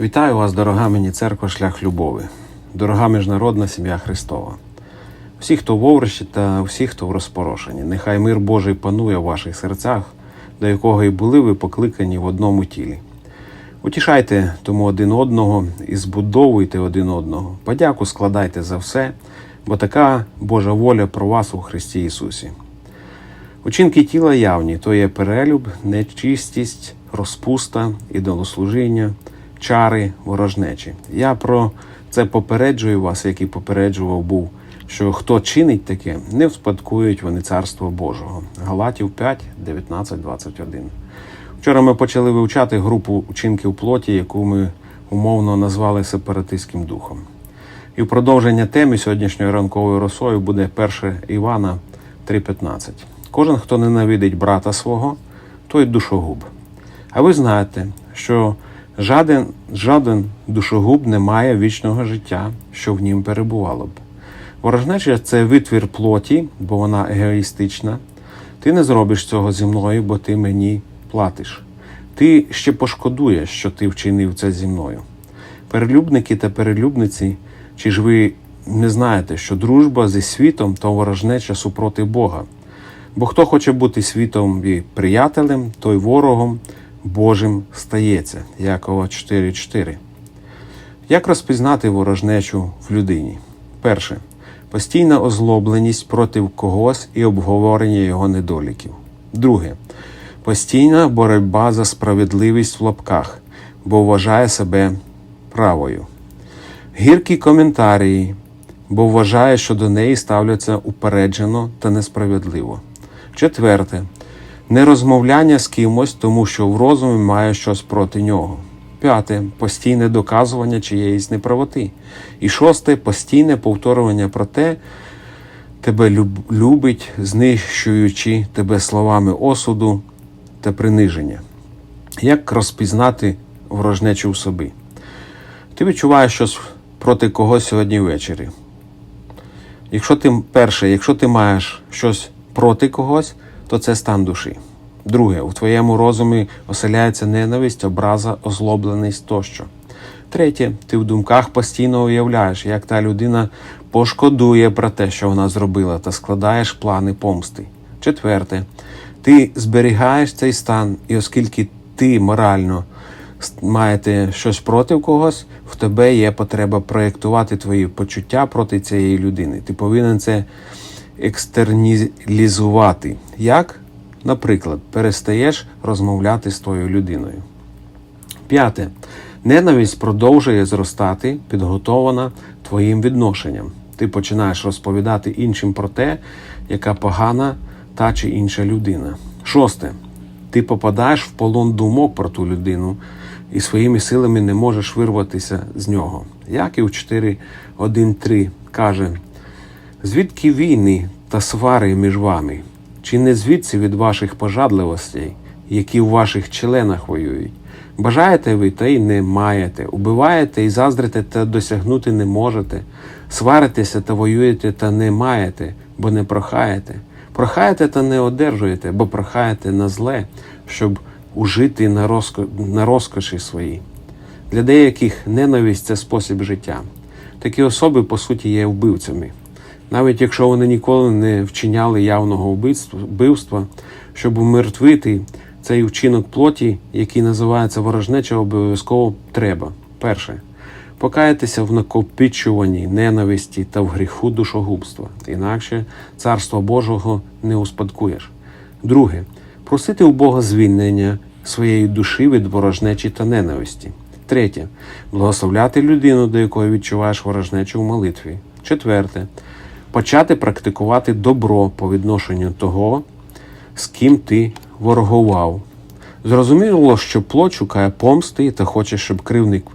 Вітаю вас, дорога мені церква Шлях Любови, дорога міжнародна сім'я Христова. Всі, хто в Оврищі та всі, хто в розпорошенні, нехай мир Божий панує в ваших серцях, до якого і були ви покликані в одному тілі. Утішайте тому один одного і збудовуйте один одного. Подяку складайте за все, бо така Божа воля про вас у Христі Ісусі. Учинки тіла явні то є перелюб, нечистість, розпуста, ідолослужіння, чари, ворожнечі. Я про це попереджую вас, як і попереджував був, що хто чинить таке, не вспадкують вони царство Божого. Галатів 5, 19, 21. Вчора ми почали вивчати групу учинків плоті, яку ми умовно назвали сепаратистським духом. І в продовження теми сьогоднішньої ранкової росою буде 1 Івана 3.15. Кожен, хто ненавидить брата свого, той душогуб. А ви знаєте, що жаден, жаден душогуб не має вічного життя, що в нім перебувало б. Ворожнеча це витвір плоті, бо вона егоїстична. Ти не зробиш цього зі мною, бо ти мені платиш. Ти ще пошкодуєш, що ти вчинив це зі мною. Перелюбники та перелюбниці, чи ж ви не знаєте, що дружба зі світом то ворожнеча супроти Бога? Бо хто хоче бути світом і приятелем, той ворогом Божим стається. Якова 4.4. Як розпізнати ворожнечу в людині? Перше. Постійна озлобленість проти когось і обговорення його недоліків. Друге. Постійна боротьба за справедливість в лапках, бо вважає себе правою. Гіркі коментарі, бо вважає, що до неї ставляться упереджено та несправедливо. Четверте. Нерозмовляння з кимось, тому що в розумі має щось проти нього. П'яте постійне доказування чиєїсь неправоти. І шосте постійне повторювання про те, тебе люб- любить, знищуючи тебе словами осуду та приниження. Як розпізнати ворожнечу в собі? Ти відчуваєш щось проти когось сьогодні ввечері. Якщо ти перше, якщо ти маєш щось проти когось, то це стан душі. Друге, у твоєму розумі оселяється ненависть, образа, озлобленість тощо. Третє, ти в думках постійно уявляєш, як та людина пошкодує про те, що вона зробила, та складаєш плани помсти. Четверте, ти зберігаєш цей стан, і оскільки ти морально маєте щось проти когось, в тебе є потреба проєктувати твої почуття проти цієї людини. Ти повинен це екстернізувати. Як? Наприклад, перестаєш розмовляти з тою людиною. П'яте. Ненависть продовжує зростати, підготована твоїм відношенням. Ти починаєш розповідати іншим про те, яка погана та чи інша людина. Шосте. Ти попадаєш в полон думок про ту людину і своїми силами не можеш вирватися з нього. Яків 4.1.3 каже: Звідки війни та свари між вами? Чи не звідси від ваших пожадливостей, які в ваших членах воюють? Бажаєте ви та й не маєте, убиваєте і заздрите та досягнути не можете, сваритеся та воюєте та не маєте, бо не прохаєте. Прохаєте та не одержуєте, бо прохаєте на зле, щоб ужити на, розко... на розкоші свої. Для деяких ненависть це спосіб життя. Такі особи, по суті, є вбивцями. Навіть якщо вони ніколи не вчиняли явного вбивства, щоб умертвити цей вчинок плоті, який називається ворожнеча, обов'язково треба. Перше. Покаятися в накопичуванні ненависті та в гріху душогубства, інакше царства Божого не успадкуєш. Друге. Просити у Бога звільнення своєї душі від ворожнечі та ненависті. Третє. Благословляти людину, до якої відчуваєш ворожнечу в молитві. Четверте. Почати практикувати добро по відношенню того, з ким ти ворогував. Зрозуміло, що плоть шукає помсти та хоче, щоб кривник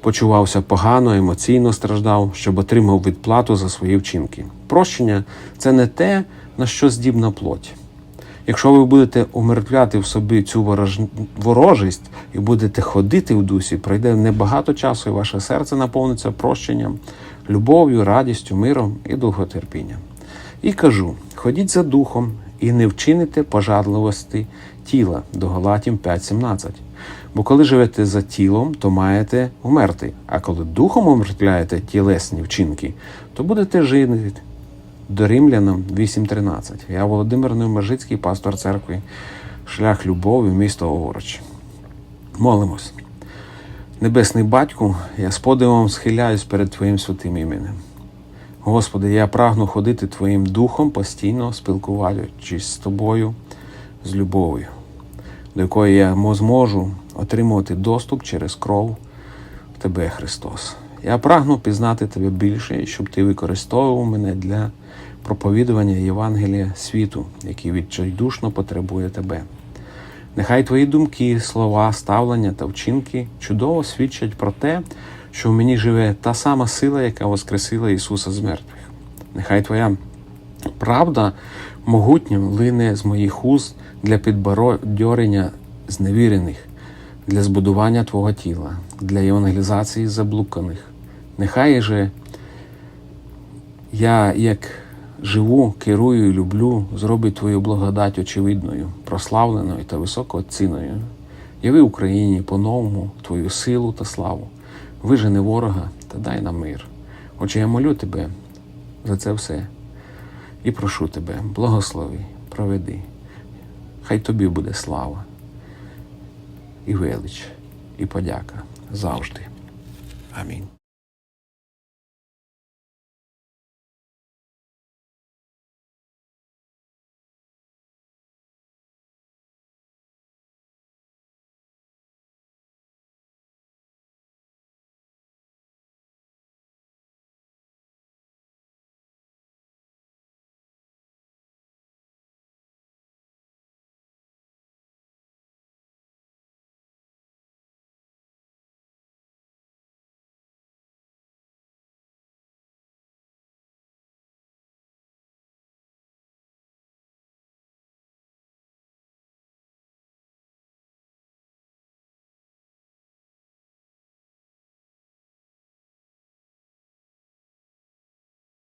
почувався погано, емоційно страждав, щоб отримав відплату за свої вчинки. Прощення це не те, на що здібна плоть. Якщо ви будете умертвляти в собі цю ворож... ворожість і будете ходити в дусі, пройде небагато часу, і ваше серце наповниться прощенням, любов'ю, радістю, миром і довготерпінням. І кажу: ходіть за духом і не вчините пожадливості тіла до Галатім 5.17. Бо коли живете за тілом, то маєте умерти, а коли духом умертвляєте тілесні вчинки, то будете жити. До Римлянам 8.13. Я Володимир Невмержицький, пастор церкви, шлях любові, місто Овороч. Молимось. Небесний Батьку, я з подивом схиляюсь перед Твоїм святим іменем. Господи, я прагну ходити Твоїм духом, постійно спілкуючись з Тобою, з любов'ю, до якої я зможу отримувати доступ через кров в Тебе, Христос. Я прагну пізнати Тебе більше, щоб Ти використовував мене для проповідування Євангелія світу, який відчайдушно потребує Тебе. Нехай твої думки, слова, ставлення та вчинки чудово свідчать про те, що в мені живе та сама сила, яка воскресила Ісуса з мертвих. Нехай Твоя правда могутньо лине з моїх уст для підбородьорення зневірених, для збудування Твого тіла, для євангелізації заблуканих. Нехай же я, як живу, керую і люблю, зробить Твою благодать очевидною, прославленою та високооцінною. Яви Україні по-новому Твою силу та славу, вижени ворога та дай нам мир. Отже, я молю Тебе за це все і прошу Тебе, благослови, проведи. Хай Тобі буде слава і велич, і подяка завжди. Амінь.